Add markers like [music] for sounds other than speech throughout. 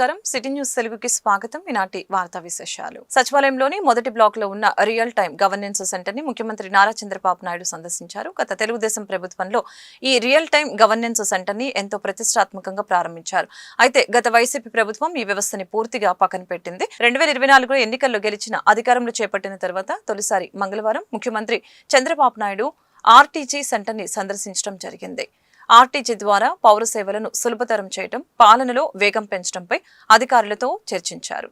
నమస్కారం. City news తెలుగుకి స్వాగతం. ఈనాటి వార్తా విశేషాలు. సచివాలయంలోని మొదటి బ్లాక్లో ఉన్న రియల్ టైం గవర్నెన్స్ సెంటర్ని ముఖ్యమంత్రి నారా చంద్రబాబు నాయుడు సందర్శించారు. గత తెలుగుదేశం ప్రభుత్వంలో ఈ రియల్ టైం గవర్నెన్స్ సెంటర్ని ఎంతో ప్రతిష్టాత్మకంగా ప్రారంభించారు. అయితే గత వైసీపీ ప్రభుత్వం ఈ వ్యవస్థని పూర్తిగా పక్కన పెట్టింది. రెండు వేల ఇరవై నాలుగులో ఎన్నికల్లో గెలిచిన అధికారంలో చేపట్టిన తర్వాత తొలిసారి మంగళవారం ముఖ్యమంత్రి చంద్రబాబు నాయుడు ఆర్టీజీ సెంటర్ని సందర్శించడం జరిగింది. ఆర్టీజీ ద్వారా పౌర సేవలను సులభతరం చేయడం పాలనలో వేగం పెంచడంపై అధికారులతో చర్చించారు.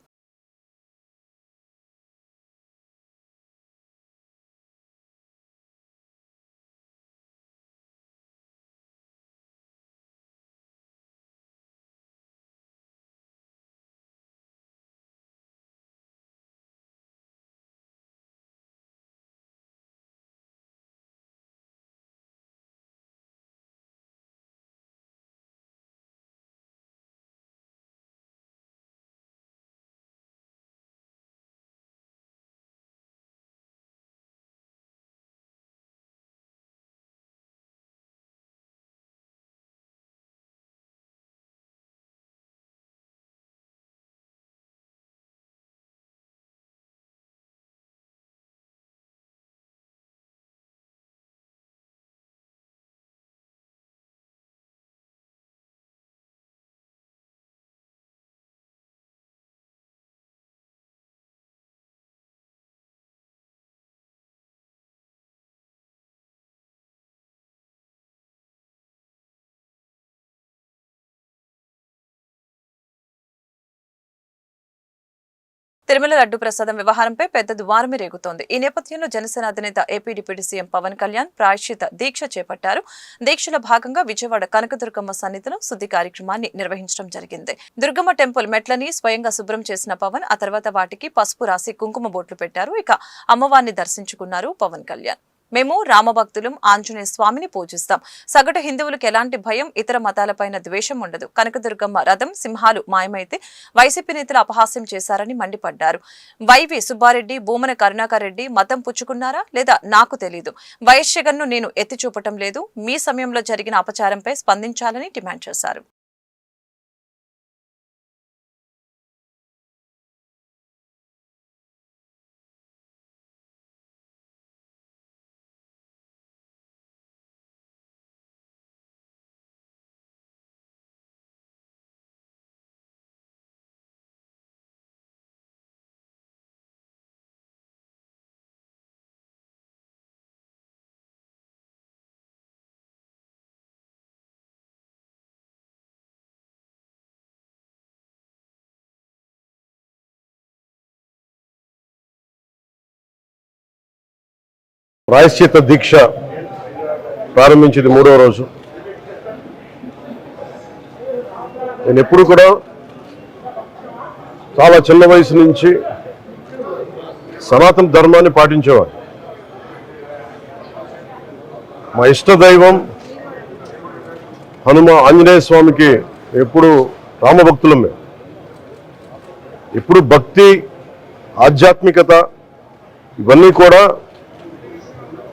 తిరుమల లడ్డు ప్రసాదం వ్యవహారంపై పెద్ద దువారమే రేగుతోంది. ఈ నేపథ్యంలో జనసేన అధినేత AP deputy CM Pawan Kalyan ప్రాయశ్చిత దీక్ష చేపట్టారు. దీక్షలో భాగంగా విజయవాడ కనకదుర్గమ్మ సన్నిధిలో శుద్ధి కార్యక్రమాన్ని నిర్వహించడం జరిగింది. దుర్గమ్మ టెంపుల్ మెట్లని స్వయంగా శుభ్రం చేసిన పవన్ ఆ తర్వాత వాటికి పసుపు రాసి కుంకుమ బొట్లు పెట్టారు. ఇక అమ్మవారిని దర్శించుకున్నారు పవన్ కళ్యాణ్. మేము రామభక్తులం ఆంజనేయ స్వామిని పూజిస్తాం. సగటు హిందువులకు ఎలాంటి భయం ఇతర మతాలపైన ద్వేషం ఉండదు. కనకదుర్గమ్మ రథం సింహాలు మాయమైతే వైసీపీ నేతలు అపహాస్యం చేశారని మండిపడ్డారు. వైవి సుబ్బారెడ్డి భూమన కరుణాకర్ రెడ్డి మతం పుచ్చుకున్నారా లేదా నాకు తెలీదు. వైఎస్ నేను ఎత్తి చూపటం లేదు. మీ సమయంలో జరిగిన అపచారంపై స్పందించాలని డిమాండ్ చేశారు. ప్రాయశ్చిత దీక్ష ప్రారంభించింది మూడవ రోజు. నేను ఎప్పుడు కూడా చాలా చిన్న వయసు నుంచి సనాతన ధర్మాన్ని పాటించేవాడు మా ఇష్ట దైవం హనుమ ఆంజనేయ స్వామికి ఎప్పుడు రామభక్తులం మేము ఎప్పుడు భక్తి ఆధ్యాత్మికత ఇవన్నీ కూడా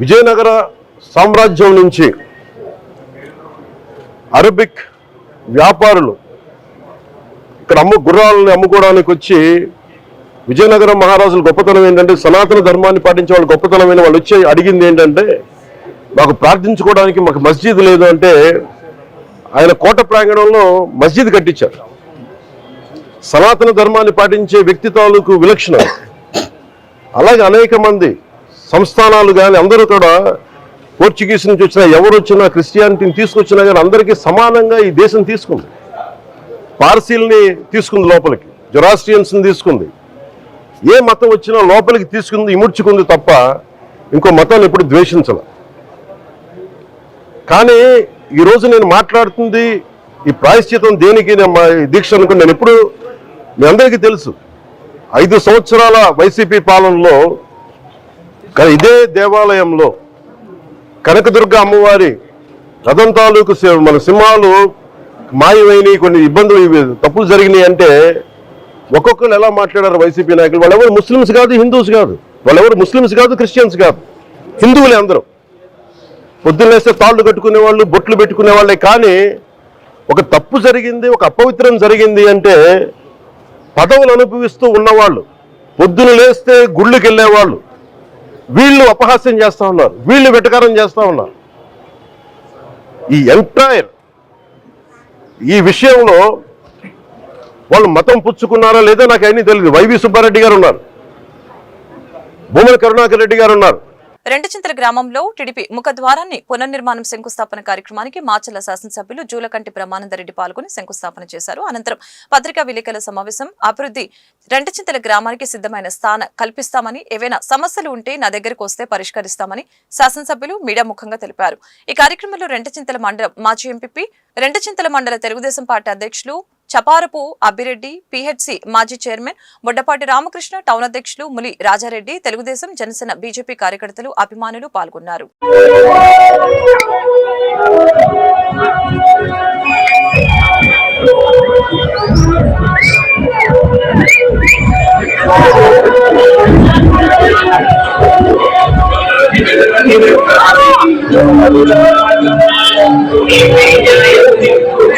విజయనగర సామ్రాజ్యం నుంచి అరబిక్ వ్యాపారులు ఇక్కడ అమ్ము గుర్రాలని అమ్ముకోవడానికి వచ్చి విజయనగరం మహారాజుల గొప్పతనం ఏంటంటే సనాతన ధర్మాన్ని పాటించే వాళ్ళు గొప్పతనమైన వాళ్ళు వచ్చి అడిగింది ఏంటంటే మాకు ప్రార్థించుకోవడానికి మాకు మస్జిద్ లేదు అంటే ఆయన కోట ప్రాంగణంలో మస్జిద్ కట్టించారు. సనాతన ధర్మాన్ని పాటించే వ్యక్తి తాలూకు విలక్షణం. అలాగే అనేక మంది సంస్థానాలు కానీ అందరూ కూడా పోర్చుగీస్ నుంచి వచ్చినా ఎవరు వచ్చినా క్రిస్టియానిటీని తీసుకొచ్చినా కానీ అందరికీ సమానంగా ఈ దేశం తీసుకుంది. పార్సీల్ని తీసుకుంది లోపలికి జొరాస్ట్రియన్స్ని తీసుకుంది. ఏ మతం వచ్చినా లోపలికి తీసుకుంది ఇముడ్చుకుంది తప్ప ఇంకో మతాన్ని ఎప్పుడు ద్వేషించాల. కానీ ఈరోజు నేను మాట్లాడుతుంది ఈ ప్రాయశ్చితం దేనికి నేను మా దీక్ష అనుకుని నేను ఎప్పుడు మీ అందరికీ తెలుసు. ఐదు సంవత్సరాల వైసీపీ పాలనలో ఇదే దేవాలయంలో కనకదుర్గ అమ్మవారి రథం తాలూకు సి- మన సింహాలు మాయమైనవి కొన్ని ఇబ్బందులు తప్పులు జరిగినాయి అంటే ఒక్కొక్కరు ఎలా మాట్లాడారు వైసీపీ నాయకులు? వాళ్ళెవరు ముస్లిమ్స్ కాదు హిందూస్ కాదు. వాళ్ళెవరు ముస్లిమ్స్ కాదు క్రిస్టియన్స్ కాదు. హిందువులే అందరూ. పొద్దున్నేస్తే తాళ్ళు కట్టుకునే వాళ్ళు బొట్లు పెట్టుకునే వాళ్ళే కానీ ఒక తప్పు జరిగింది ఒక అపవిత్రం జరిగింది అంటే పదవులు అనుభవిస్తూ ఉన్నవాళ్ళు పొద్దున లేస్తే గుళ్ళకి వెళ్ళేవాళ్ళు వీళ్ళు అపహాస్యం చేస్తా ఉన్నారు వీళ్ళు వెటకారం చేస్తా ఉన్నారు. ఈ ఎంటైర్ ఈ విషయంలో వాళ్ళు మతం పుచ్చుకున్నారా లేదా నాకు అన్నీ తెలియదు వైవి సుబ్బారెడ్డి గారు ఉన్నారు. భూమన కరుణాకర్ రెడ్డి గారు ఉన్నారు. రెండచింతల గ్రామంలో టీడీపీ ముఖద్వారాన్ని పునర్నిర్మాణం శంకుస్థాపన కార్యక్రమానికి మాచల్ల శాసనసభ్యులు జూలకంటి బ్రహ్మానందరెడ్డి పాల్గొని శంకుస్థాపన చేశారు. అనంతరం పత్రికా విలేకరుల సమావేశం అభివృద్ధి రెండచింతల గ్రామానికి సిద్ధమైన స్థాన కల్పిస్తామని ఏవైనా సమస్యలు ఉంటే నా దగ్గరకు వస్తే పరిష్కరిస్తామని శాసనసభ్యులు మీడియా ముఖంగా తెలిపారు. ఈ కార్యక్రమంలో రెండచింతల మండలం మాజీ ఎంపీపీ రెండచింతల మండల తెలుగుదేశం పార్టీ అధ్యక్షులు చపారపు అబ్బిరెడ్డి పిహెచ్సి మాజీ చైర్మన్ బొడ్డపాటి రామకృష్ణ టౌన్ అధ్యక్షులు ములి రాజారెడ్డి తెలుగుదేశం జనసేన బీజేపీ కార్యకర్తలు అభిమానులు పాల్గొన్నారు.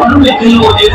వంద రోజుల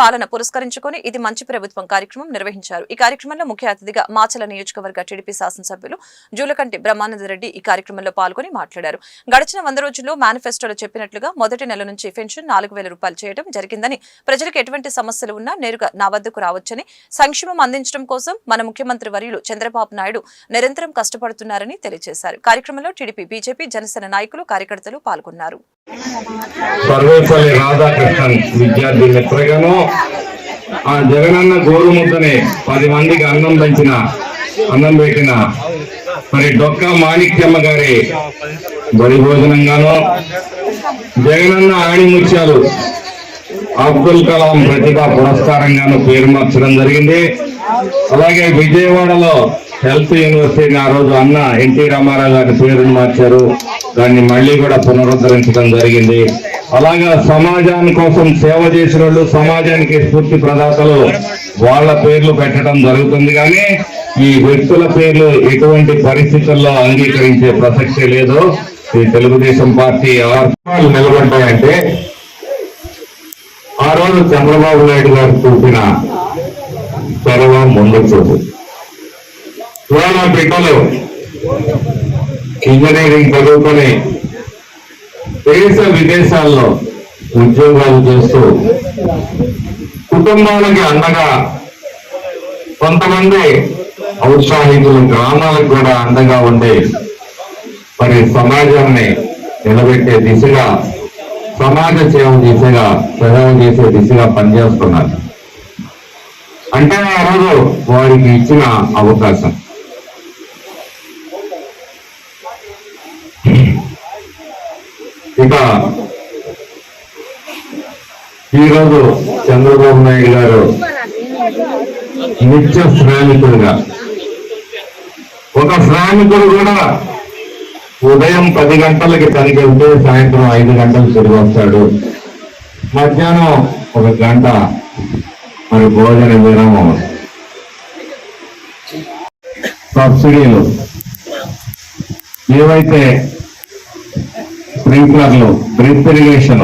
పాలన పురస్కరించుకొని ఇది మంచి ప్రభుత్వం కార్యక్రమం నిర్వహించారు. ఈ కార్యక్రమంలో ముఖ్య అతిథిగా మాచల నియోజకవర్గ టీడీపీ శాసనసభ్యులు జూలకంటి బ్రహ్మానందరెడ్డి ఈ కార్యక్రమంలో పాల్గొని మాట్లాడారు. గడిచిన వంద రోజుల్లో మేనిఫెస్టోలో చెప్పినట్లుగా మొదటి నెల నుంచి పెన్షన్ నాలుగు వేల రూపాయలు చేయడం జరిగిందని ప్రజలకు ఎటువంటి సమస్యలు ఉన్నా నేరుగా నా వద్దకు రావచ్చని సంక్షేమం అందించడం కోసం మన ముఖ్యమంత్రి వర్యులు చంద్రబాబు నాయుడు నిరంతరం కష్టపడుతున్నారని తెలియజేశారు. కార్యక్రమంలో టీడీపీ బీజేపీ జనసేన నాయకులు కార్యకర్తలు పాల్గొన్నారు. సర్వేపల్లి రాధాకృష్ణన్ విద్యార్థి మిత్రగాను ఆ జగనన్న గోరుముద్దని పది మందికి అన్నం పెంచిన అన్నం పెట్టిన మరి డొక్క మాణిక్యమ్మ గారి బడి భోజనంగాను జగనన్న ఆణిముత్యాలు అబ్దుల్ కలాం ప్రతిభా పురస్కారంగాను పేరు మార్చడం జరిగింది. అలాగే విజయవాడలో హెల్త్ యూనివర్సిటీని ఆ రోజు అన్న ఎన్టీ రామారావు గారి పేరును మార్చారు. దాన్ని మళ్ళీ కూడా పునరుద్ధరించడం జరిగింది. అలాగా సమాజాని కోసం సేవ చేసిన వాళ్ళు సమాజానికి స్ఫూర్తి ప్రదాతలు వాళ్ళ పేర్లు పెట్టడం జరుగుతుంది కానీ ఈ వ్యక్తుల పేర్లు ఎటువంటి పరిస్థితుల్లో అంగీకరించే ప్రసక్తే లేదు. ఈ తెలుగుదేశం పార్టీ ఆర్పాలు నిలబడ్డాయంటే ఆ రోజు చంద్రబాబు నాయుడు గారు చూపిన చొరవ ముందు చూపు. ఇవాళ బిడ్డలు ఇంజనీరింగ్ చదువుకొని దేశ విదేశాల్లో ఉద్యోగాలు చేస్తూ కుటుంబాలకి అండగా కొంతమంది ఔత్సాహికులు గ్రామాలకు కూడా అండగా ఉండి మరి సమాజాన్ని నిలబెట్టే దిశగా సమాజ సేవ దిశగా సేవ చేసే దిశగా పనిచేస్తున్నారు. అంటే ఆ రోజు వారికి ఇచ్చిన అవకాశం. ఇక ఈరోజు చంద్రబాబు నాయుడు గారు నిత్య శ్రామికుడుగా ఒక శ్రామికుడు కూడా ఉదయం పది గంటలకి పనికి వెళ్తే సాయంత్రం ఐదు గంటలకు తిరిగి వస్తాడు. మధ్యాహ్నం ఒక గంట మరి భోజన విరామం సబ్సిడీలు. ఏవైతే స్ప్రింక్లర్లు డ్రిప్ ఇరిగేషన్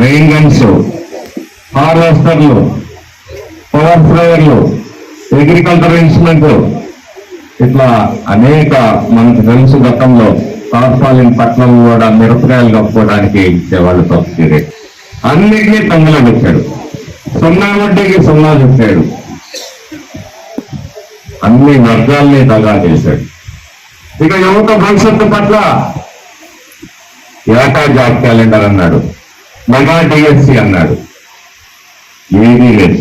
రెయిన్ గన్స్ హార్వెస్టర్లు పవర్ స్ప్రేయర్లు అగ్రికల్చర్ ఇన్స్ట్రుమెంట్ ఇట్లా అనేక మనకు తెలుసు గతంలో తాత్పాలిన్ పట్నం కూడా మిరపకాయలు కప్పుకోవడానికి ఇచ్చేవాళ్ళు సబ్సిడీ అన్నిటినీ తొంగలో పెట్టాడు సున్నా వడ్డీకి సున్నా చెప్పాడు అన్ని వర్గాల్ని దగా చేశాడు. ఇక యువత భవిష్యత్తు పట్ల ఏటా జాబ్ క్యాలెండర్ అన్నాడు. మెగా డిఎస్సి అన్నాడు. ఏదీ లేదు.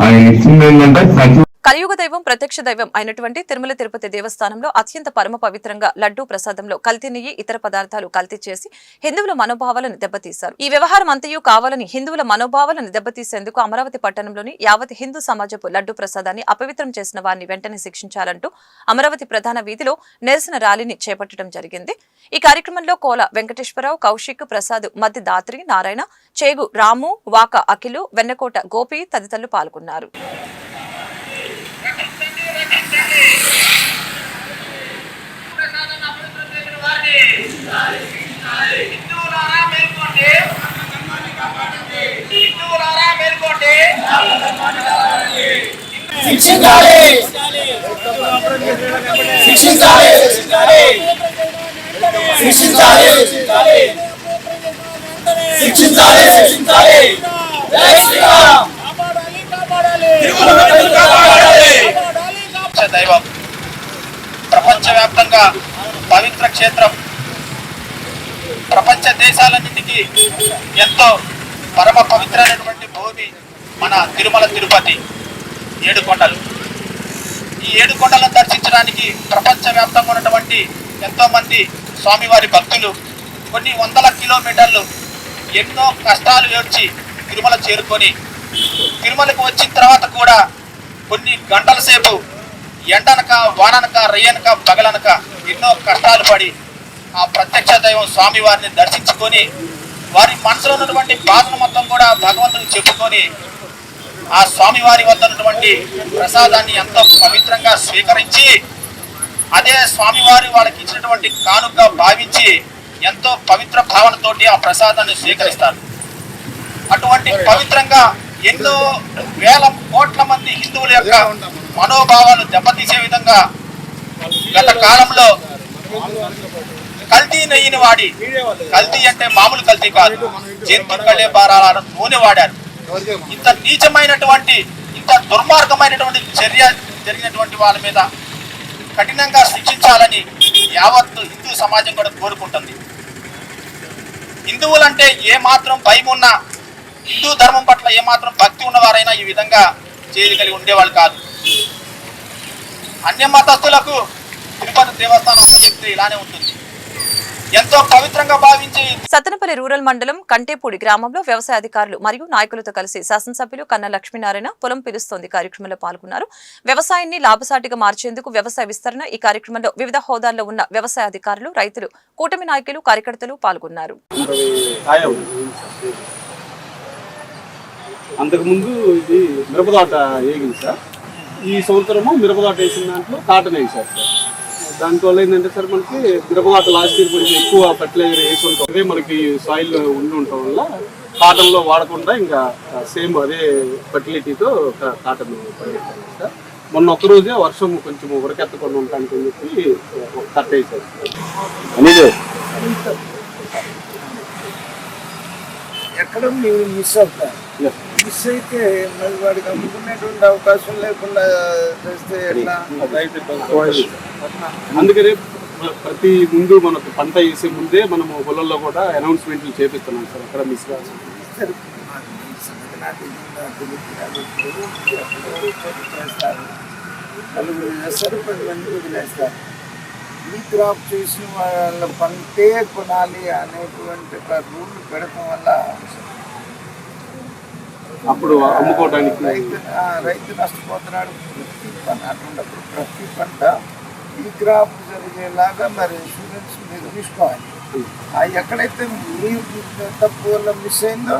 ఆయన ఇచ్చింది ఏంటంటే సచివ కలియుగ దైవం ప్రత్యక్ష దైవం అయినటువంటి తిరుమల తిరుపతి దేవస్థానంలో అత్యంత పరమ పవిత్రంగా లడ్డూ ప్రసాదంలో కల్తీ నెయ్యి ఇతర పదార్థాలు కల్తీ చేసి హిందువుల మనోభావాలను దెబ్బతీశారు. ఈ వ్యవహారం అంతయు కావాలని హిందువుల మనోభావాలను దెబ్బతీసేందుకు అమరావతి పట్టణంలోని యావత్ హిందూ సమాజపు లడ్డూ ప్రసాదాన్ని అపవిత్రం చేసిన వారిని వెంటనే శిక్షించాలంటూ అమరావతి ప్రధాన వీధిలో నిరసన ర్యాలీని చేపట్టడం జరిగింది. ఈ కార్యక్రమంలో కోల వెంకటేశ్వరరావు కౌశిక్ ప్రసాద్ మధ్య దాత్రి నారాయణ చేగు రాము వాక అఖిలు వెన్నకోట గోపి తదితరులు పాల్గొన్నారు. శిక్షించాలి. శిక్షించాలి. శిక్షించాలి. శిక్షించాలి. శిక్షించాలి. జై శ్రీరామ్. తిరుమల కాపాడాలి. దైవం. ప్రపంచవ్యాప్తంగా పవిత్ర క్షేత్రం. ప్రపంచ దేశాలన్నింటికి ఎంతో పరమ పవిత్రమైనటువంటి భూమి మన తిరుమల తిరుపతి ఏడుకొండలు. ఈ ఏడుకొండలను దర్శించడానికి ప్రపంచవ్యాప్తంగా ఉన్నటువంటి ఎంతోమంది స్వామివారి భక్తులు కొన్ని వందల కిలోమీటర్లు ఎన్నో కష్టాలు ఏడ్చి తిరుమల చేరుకొని తిరుమలకు వచ్చిన తర్వాత కూడా కొన్ని గంటల సేపు ఎండనక వాననక రయ్యనక పగలనక ఎన్నో కష్టాలు పడి ఆ ప్రత్యక్ష దైవం స్వామివారిని దర్శించుకొని వారి మనసులో ఉన్నటువంటి బాధను మొత్తం కూడా భగవంతుని చెప్పుకొని ఆ స్వామివారి వద్ద ఉన్నటువంటి ప్రసాదాన్ని ఎంతో పవిత్రంగా స్వీకరించి అదే స్వామివారి వాళ్ళకి ఇచ్చినటువంటి కానుక భావించి ఎంతో పవిత్ర భావనతోటి ఆ ప్రసాదాన్ని స్వీకరిస్తారు. అటువంటి పవిత్రంగా ఎన్నో వేల కోట్ల మంది హిందువుల యొక్క మనోభావాలు దెబ్బతీసే విధంగా గత కాలంలో కల్తీ నెయ్యిని వాడి కల్తీ అంటే మామూలు కల్తీ కాదు జంతు కళ్ళే బారాల నూనె వాడారు. ఇంత నీచమైనటువంటి ఇంత దుర్మార్గమైనటువంటి చర్య జరిగినటువంటి వాళ్ళ మీద కఠినంగా శిక్షించాలని యావత్ హిందూ సమాజం కూడా కోరుకుంటుంది. హిందువులంటే ఏ మాత్రం భయం ఉన్నా హిందూ ధర్మం పట్ల ఏ మాత్రం భక్తి ఉన్నవారైనా ఈ విధంగా చేయగలిగి ఉండేవాళ్ళు కాదు. అన్య మతస్థులకు తిరుపతి దేవస్థానం చెప్తే ఇలానే ఉంటుంది. ఎంతో పవిత్రంగా భావించి సత్తెనపల్లి రూరల్ మండలం కంటేపూడి గ్రామంలో వ్యవసాయ అధికారులు మరియు నాయకులతో కలిసి శాసనసభ్యులు కన్న లక్ష్మీనారాయణ పొలం పిలుస్తోంది. కార్యక్రమంలో పాల్గొన్నారు. వ్యవసాయాన్ని లాభసాటిగా మార్చేందుకు వ్యవసాయ విస్తరణ ఈ కార్యక్రమంలో వివిధ హోదాల్లో ఉన్న వ్యవసాయ అధికారులు రైతులు కూటమి నాయకులు కార్యకర్తలు పాల్గొన్నారు. అంతకుముందు ఇది మిరపదాట వేగింది సార్. ఈ సంవత్సరము మిరపదాట వేసిన దాంట్లో కాటన్ వేసారు సార్. దానివల్ల ఏంటంటే సార్ మనకి మిరపదాట లాస్ట్ ఇయర్ కొంచెం ఎక్కువ ఫర్టిలైజర్ వేసి అదే మనకి సాయిల్ ఉండి ఉండటం వల్ల కాటన్లో వాడకుండా ఇంకా సేమ్ అదే ఫర్టిలిటీతో కాటన్ పండిస్తాం సార్. మొన్న ఒక్క రోజే వర్షం కొంచెం ఉరకెత్తకుండా ఉండటానికి అని చెప్పి కట్ వేసారు సార్. ఎక్కడ మీరు మిస్ అవుతారు? మిస్ అయితే మరి వాడికి అమ్ముకునేటువంటి అవకాశం లేకుండా చేస్తే ఎట్లా? అందుకనే ప్ర- ప్రతి ముందు మనకు పంట వేసే ముందే మనము పొలంలో కూడా అనౌన్స్మెంట్లు చేపిస్తున్నాం సార్. అక్కడ మిస్ కాదు నలుగురు చేస్తారు పది మంది వదిలేస్తారు. ఈ క్రాప్ చేసిన వాళ్ళ పంటే కొనాలి అనేటువంటి రూల్ పెడతాం వల్ల అప్పుడు అమ్ముకోవడానికి రైతు రైతు నష్టపోతున్నాడు. ప్రతి పంట అటువంటిప్పుడు ప్రతి పంట ఈ క్రాప్ జరిగేలాగా మరి ఇన్సూరెన్స్ మీరు తీసుకోవాలి. ఆ ఎక్కడైతే మీ తప్పు వల్ల మిస్ అయిందో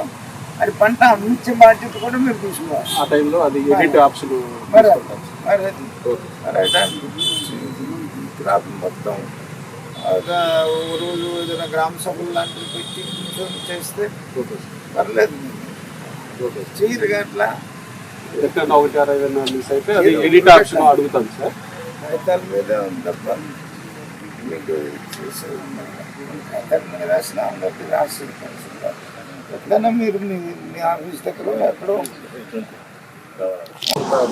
అది పంట అమ్మించే బాధ్యత కూడా మీరు తీసుకోవాలి. ఆ టైంలో అది ఎడిట్ ఆప్షన్ మరి అది. మరి క్రాప్ మొత్తం. రోజు ఏదైనా గ్రామ సభలు లాంటివి పెట్టి కూర్చొని చేస్తే పర్లేదు. చేయరు అట్లా ఒకటి అరవై మిస్ అయితే అది ఎడిట్ ఆప్షన్ అడుగుతాను సార్. కాగితాల మీద తప్ప మీకు చేసే కాగితాల మీద రాసిన అందరికి రాసి మీరు మీ మీ ఆఫీస్ దగ్గర ఎక్కడో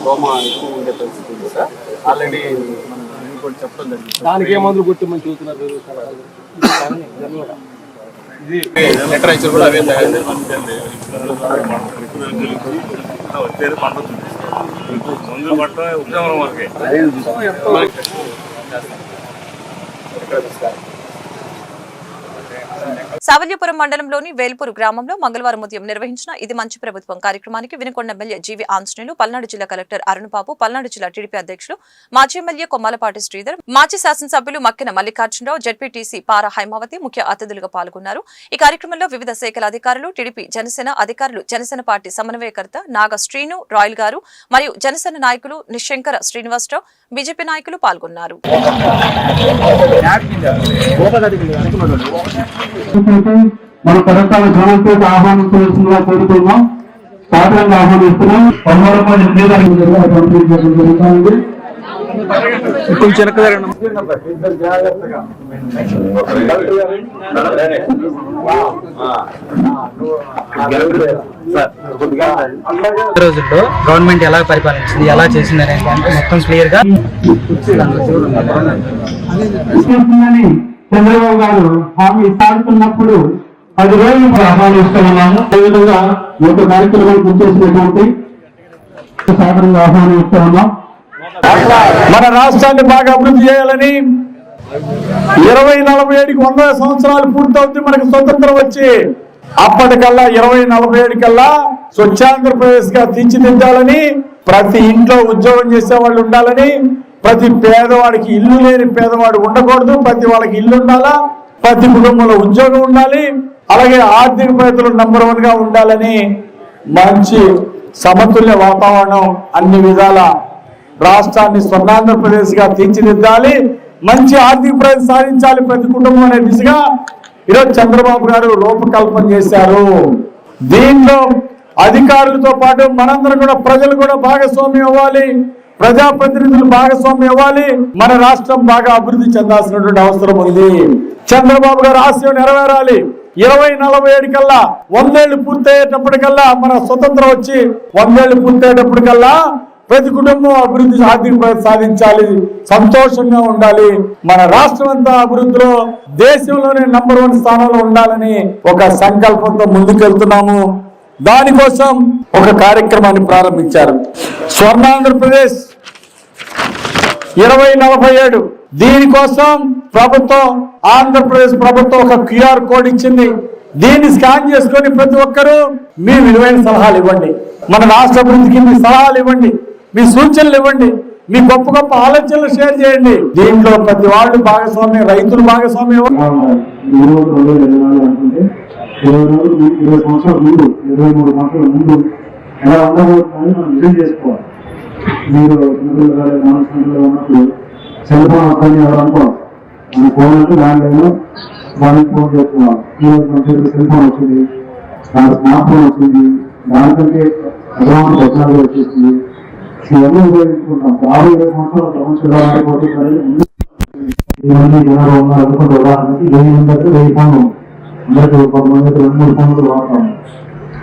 దోమ ఎక్కువ ఉండే పరిస్థితి ఉంది సార్. ఆల్రెడీ చెప్పడం జరిగింది. దానికి ఏ మందులు కొట్టి చూస్తున్నారు ఇది లిటరేచర్ కూడా అవే తయారు మందులు పట్టడం ఉద్యమం వరకే సావల్యపురం మండలంలోని వేల్పూరు గ్రామంలో మంగళవారం ఉదయం నిర్వహించిన ఇది మంచి ప్రభుత్వం కార్యక్రమానికి వినుకొండ ఎమ్మెల్యే జీవి ఆంజనేయులు పల్నాడు జిల్లా కలెక్టర్ అరుణబాబు పల్నాడు జిల్లా టీడీపీ అధ్యక్షులు మాజీ ఎమ్మెల్యే కొమ్మాలపాటి శ్రీధర్ మాజీ శాసనసభ్యులు మక్కిన మల్లికార్జునరావు జడ్పీటీసీ పార హైమావతి ముఖ్య అతిథులుగా పాల్గొన్నారు. ఈ కార్యక్రమంలో వివిధ శాఖల అధికారులు టీడీపీ జనసేన అధికారులు జనసేన పార్టీ సమన్వయకర్త నాగ శ్రీను రాయల్ గారు మరియు జనసేన నాయకులు నిశంకర శ్రీనివాసరావు బీజేపీ నాయకులు పాల్గొన్నారు. మన కరతాల గ్రామంతో ఆహ్వానించవలసిందిగా కోరుతున్నాం సాధారణంగా ఆహ్వానిస్తున్నాం చేయడం జరుగుతుంది. కొంచెం వెనక రోజుల్లో గవర్నమెంట్ ఎలా పరిపాలించింది ఎలా చేసింది అనే మొత్తం క్లియర్గా చంద్రబాబు గారు హామీ సాగుతున్నప్పుడు పది రోజులు ఆహ్వానిస్తున్నాము అదేవిధంగా ఈ యొక్క గుర్తించినటువంటి సాధారణంగా ఆహ్వానిస్తూ ఉన్నాం. మన రాష్ట్రాన్ని బాగా అభివృద్ధి చేయాలని ఇరవై నలభై ఏడుకి వంద సంవత్సరాలు పూర్తవుతుంది మనకు స్వతంత్రం వచ్చి. అప్పటికల్లా ఇరవై నలభై ఏడు కల్లా స్వచ్ఛాంధ్రప్రదేశ్గా తీర్చిదిద్దాలని ప్రతి ఇంట్లో ఉద్యోగం చేసే వాళ్ళు ఉండాలని ప్రతి పేదవాడికి ఇల్లు లేని పేదవాడు ఉండకూడదు. ప్రతి వాళ్ళకి ఇల్లు ఉండాలా? ప్రతి కుటుంబంలో ఉద్యోగం ఉండాలి. అలాగే ఆర్థిక ప్రగతిలో నంబర్ వన్గా ఉండాలని మంచి సమతుల్య వాతావరణం అన్ని విధాల రాష్ట్రాన్ని స్వర్ణాంధ్రప్రదేశ్గా తీర్చిదిద్దాలి. మంచి ఆర్థిక ప్రగతి సాధించాలి ప్రతి కుటుంబం అనే దిశగా ఈరోజు చంద్రబాబు గారు రూపకల్పన చేశారు. దీంట్లో అధికారులతో పాటు మనందరం కూడా ప్రజలు కూడా భాగస్వామ్యం అవ్వాలి. ప్రజాప్రతినిధులు భాగస్వామ్యం ఇవ్వాలి. మన రాష్ట్రం బాగా అభివృద్ధి చెందాల్సినటువంటి అవసరం ఉంది. చంద్రబాబు గారు ఆశయం నెరవేరాలి. ఇరవై నలభై ఏడు కల్లా వందేళ్ళు పూర్తయ్యేటప్పటికల్లా మన స్వతంత్రం వచ్చి వందేళ్ళు పూర్తయ్యేటప్పటికల్లా ప్రతి కుటుంబం అభివృద్ధి ఆర్థిక సాధించాలి. సంతోషంగా ఉండాలి. మన రాష్ట్రం అంతా అభివృద్ధిలో దేశంలోనే నంబర్ వన్ స్థానంలో ఉండాలని ఒక సంకల్పంతో ముందుకెళ్తున్నాము. దానికోసం ఒక కార్యక్రమాన్ని ప్రారంభించారు. స్వర్ణాంధ్రప్రదేశ్ ఇరవై నలభై ఏడు. దీనికోసం ప్రభుత్వం ఆంధ్రప్రదేశ్ ప్రభుత్వం ఒక క్యూఆర్ కోడ్ ఇచ్చింది. దీన్ని స్కాన్ చేసుకొని ప్రతి ఒక్కరూ మీ విలువైన సలహాలు ఇవ్వండి. మన రాష్ట్ర అభివృద్ధికి మీ సలహాలు ఇవ్వండి. మీ సూచనలు ఇవ్వండి. మీ గొప్ప గొప్ప ఆలోచనలు షేర్ చేయండి. దీంట్లో ప్రతి వాళ్ళు భాగస్వామ్యం రైతులు భాగస్వామ్యం ఇరవై సంవత్సరాల ముందు ఇరవై మూడు సంవత్సరాల ముందు ఎలా ఉండబోతుందని మనం నిజం చేసుకోవాలి. మీరు చిన్నపిల్లలు కానీ నాలుగు ఉన్నప్పుడు సెల్ ఫోన్ వద్దని ఎవరు అనుకోవాలి మన ఫోన్ అంటే దానిలో వాళ్ళకి ఫోన్ చేస్తున్నాం. ఈరోజు మన చేతిలో సెల్ ఫోన్ వచ్చింది దాని స్మార్ట్ ఫోన్ వచ్చింది దానికంటే అడ్వాన్స్ టెక్నాలజీ వచ్చేసింది ఇవన్నీ ఉపయోగించుకుంటాం. యాభై ఇరవై సంవత్సరాలు ప్రపంచంలో ఆడిపోతుందని ఇవన్నీ జనాలు ఉన్నారు అనుకుంటే ఉదాహరణకి వెయ్యి మంది వెయ్యి ఫోన్లు అందరికి కొంతమంది రెండు మూడు ఫోన్లు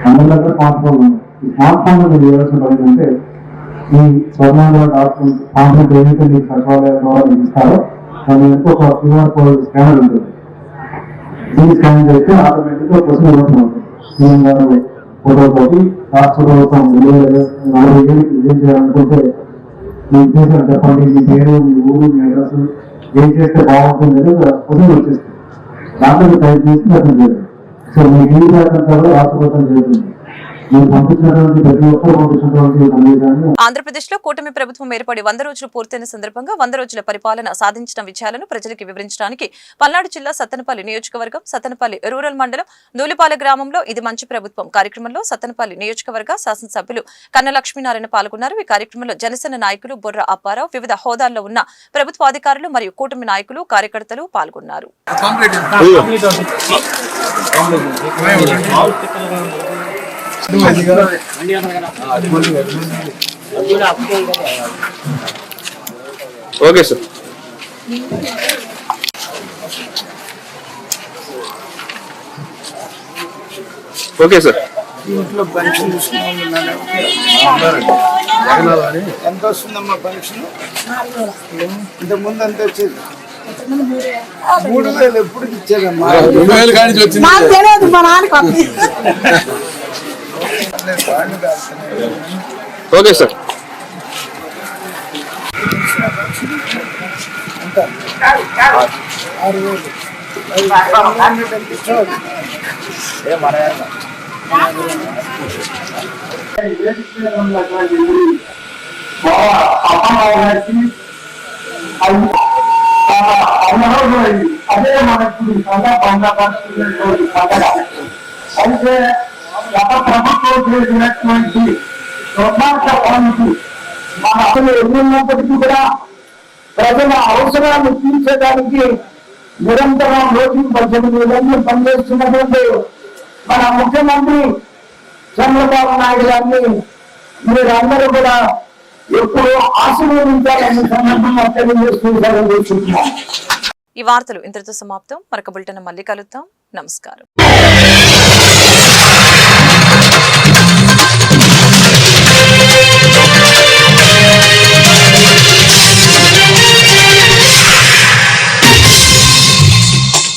అందరి దగ్గర స్మార్ట్ ఫోన్ ఉంది. ఈ స్మార్ట్ ఫోన్ అనేది చేయాల్సిన పని ఏంటంటే ఈ స్వర్ణాంధ్ర డాక్యుమెంట్ కాన్సెప్ట్ ఏదైతే మీకు సచివాలయం ద్వారా మీకు ఇస్తారో దాని వెనుక ఒక క్యూఆర్ కోడ్ స్కానర్ ఉంటుంది. దీన్ని స్కాన్ చేస్తే ఆటోమేటిక్గా క్వశ్చన్ ఉంటుంది. సీఎం గారు ఫోటో రాష్ట్ర ప్రభుత్వం నలభై ఏళ్ళకి ఏం చేయాలనుకుంటే మీ ఉద్దేశం చెప్పండి మీ పేరు మీ ఊరు మీ అడ్రస్ ఏం చేస్తే బాగుంటుంది అనేది క్వశ్చన్ వచ్చేస్తుంది. దాంట్లో ప్రయత్నిస్తే అతను మెసేజ్ సో మీ ఈ కూడా రాష్ట్ర ప్రభుత్వం జరుగుతుంది ఆంధ్రప్రదేశ్లో కూటమి ప్రభుత్వం ఏర్పడి వంద రోజులు పూర్తయిన సందర్భంగా వంద రోజుల పరిపాలన సాధించిన విజయాలను ప్రజలకు వివరించడానికి పల్నాడు జిల్లా సత్తెనపల్లి నియోజకవర్గం సత్తెనపల్లి రూరల్ మండలం దూలిపాల గ్రామంలో ఇది మంచి ప్రభుత్వం. కార్యక్రమంలో సత్తెనపల్లి నియోజకవర్గ శాసనసభ్యులు కన్న లక్ష్మీనారాయణ పాల్గొన్నారు. ఈ కార్యక్రమంలో జనసేన నాయకులు బొర్ర అప్పారావు వివిధ హోదాల్లో ఉన్న ప్రభుత్వ అధికారులు మరియు కూటమి నాయకులు కార్యకర్తలు పాల్గొన్నారు. Okay sir. Okay sir. ఇంట్లో పెన్షన్ తీసుకున్నాను ఎంత వస్తుందమ్మా పెన్షన్ ఇంత ముందు ఎంత వచ్చేది. మూడు వేలు ఎప్పుడు ఇచ్చేదమ్మా నాకు తెలియదు మా నాన్నకు. [laughs] ఓకే సార్ ఎంత ఆరు వేలు అది గవర్నమెంట్ ఎంత ఇచ్చావు? అదే మనకు సదా పొందపరుస్తున్నటువంటి పండగ అయితే గత ప్రభుత్వం చేసినటువంటి దుర్మార్గ పనులు మన అసలు ఎన్నున్నప్పటికీ కూడా ప్రజల అవసరాలు తీర్చడానికి నిరంతరం రోజుకు పద్దెనిమిది గంటలు పనిచేస్తున్నటువంటి మన ముఖ్యమంత్రి చంద్రబాబు నాయుడు గారిని మీరందరూ కూడా ఎప్పుడు ఆశీర్వదించాలని సందర్భంగా తెలియజేస్తూ ఈ వార్తలు ఇంతటితో సమాప్తం. మరొక బులెటిన్ మళ్ళీ కలుద్దాం. నమస్కారం.